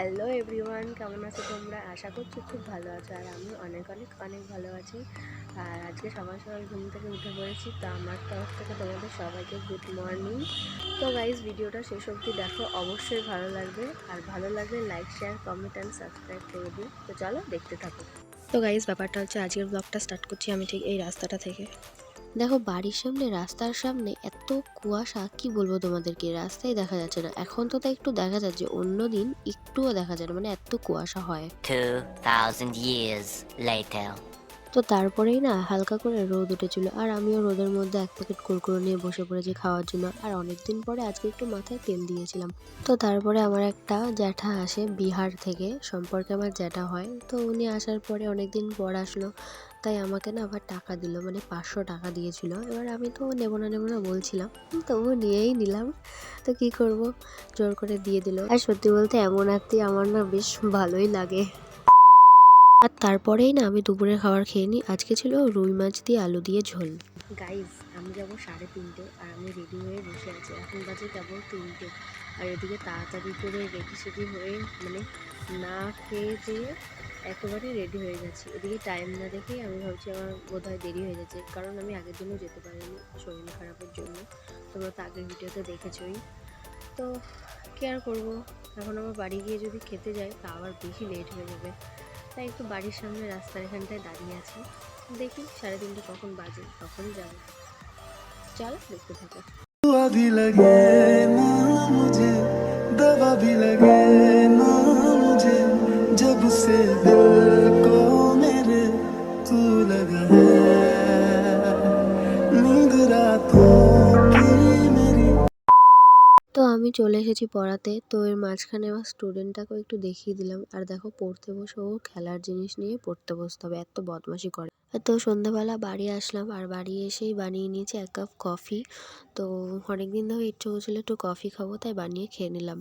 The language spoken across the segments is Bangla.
হ্যালো এভরিওয়ান, কেমন আছো তোমরা? আশা করছি খুব ভালো আছো আর আমি অনেক অনেক অনেক ভালো আছি। আর আজকে সকাল সকাল ঘুম থেকে উঠে পড়েছি, তো আমার তরফ থেকে তোমাদের সবাইকে গুড মর্নিং তো গাইজ ভিডিওটা শেষ অবধি দেখো, অবশ্যই ভালো লাগবে। আর ভালো লাগলে like share comment and subscribe করে দিও। তো চলো দেখতে থাকো। তো গাইজ ব্যাপারটা হচ্ছে আজকের ব্লগটা স্টার্ট করছি আমি ঠিক এই রাস্তাটা থেকে। দেখো বাড়ির সামনে রাস্তার সামনে এত কুয়াশা কি বলব তোমাদেরকে? রাস্তায় দেখা যাচ্ছে না। এখন তো তাই একটু দেখা যাচ্ছে অন্য দিন একটুও দেখা যায় না। মানে এত কুয়াশা হয়। 2,000 years later. তো তারপরেই না হালকা করে রোদ উঠেছিল আর আমিও রোদের মধ্যে এক প্যাকেট কুরকুরো নিয়ে বসে পড়েছি খাওয়ার জন্য। আর অনেক দিন পরে আজকে একটু মাথায় তেল দিয়েছিলাম। তো তারপরে আমার একটা জ্যাঠা আসে বিহার থেকে, সম্পর্কে আমার জ্যাঠা হয়। তো উনি আসার পরে অনেক দিন পর আসলো, তাই আমাকে না আবার টাকা দিল মানে পাঁচশো টাকা দিয়েছিল। এবার আমি তো নেব না নেব না বলছিলাম তবু নিয়েই নিলাম। তো কি করব? জোর করে দিয়ে দিল। আর সত্যি বলতে এমন আত্মীয় আমার না বেশ ভালোই লাগে। আর তারপরেই না আমি দুপুরের খাবার খেয়ে নিই। আজকে ছিল রুই মাছ দিয়ে আলু দিয়ে ঝোল। গাইজ আমি যাব সাড়ে তিনটে আর আমি রেডি হয়ে বসে আছি। এখন বাজে কেবল তিনটে। আর এদিকে তাড়াতাড়ি করে রেডি সেডি হয়ে মানে না খেয়ে যেয়ে একেবারে রেডি হয়ে গেছি। এদিকে টাইম না দেখেই আমি ভাবছি আমার বোধহয় দেরি হয়ে যাচ্ছে। কারণ আমি আগের দিনও যেতে পারিনি শরীর খারাপের জন্য। তোমরা তো আগের ভিডিওতে দেখেছই। তো কি আর করব? এখন আমার বাড়ি গিয়ে যদি খেতে যাই, তা আবার বেশি লেট হয়ে যাবে। তাই একটু বাড়ির সামনে রাস্তার এখানটায় দাঁড়িয়ে আছি দেখি সাড়ে তিনটে কখন বাজে তখনই যাবো চল দেখতে থাকো दुआ भी लगे ना मुझे दवा भी लगे ना मुझे जब से दिल को मेरे तू लगा है नींद रातों আমি চলে এসেছি পড়াতে, তো এর মাঝখানে আমার স্টুডেন্টটাকেও একটু দেখিয়ে দিলাম। আর দেখো, পড়তে বসে ও খেলার জিনিস নিয়ে পড়তে বসতে হবে, এত বদমাশি করে। তো সন্ধ্যাবেলা বাড়ি আসলাম, আর বাড়ি এসেই বানিয়ে নিয়েছি এক কাপ কফি। তো অনেক দিন ধরে ইচ্ছে করছিল একটু কফি খাব, তাই বানিয়ে খেয়ে নিলাম।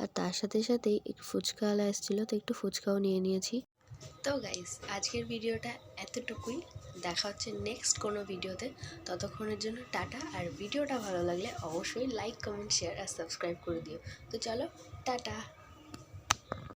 আর তার সাথে সাথেই একটু ফুচকাওয়ালা এসেছিল, তো একটু ফুচকাও নিয়ে নিয়েছি। তো গাইস আজকের ভিডিওটা এতটুকুই। দেখা হচ্ছে নেক্সট কোনো ভিডিওতে। ততক্ষণের জন্য টাটা, আর ভিডিওটা ভালো লাগলে অবশ্যই লাইক কমেন্ট শেয়ার আর সাবস্ক্রাইব করে দিও। তো চলো, টাটা।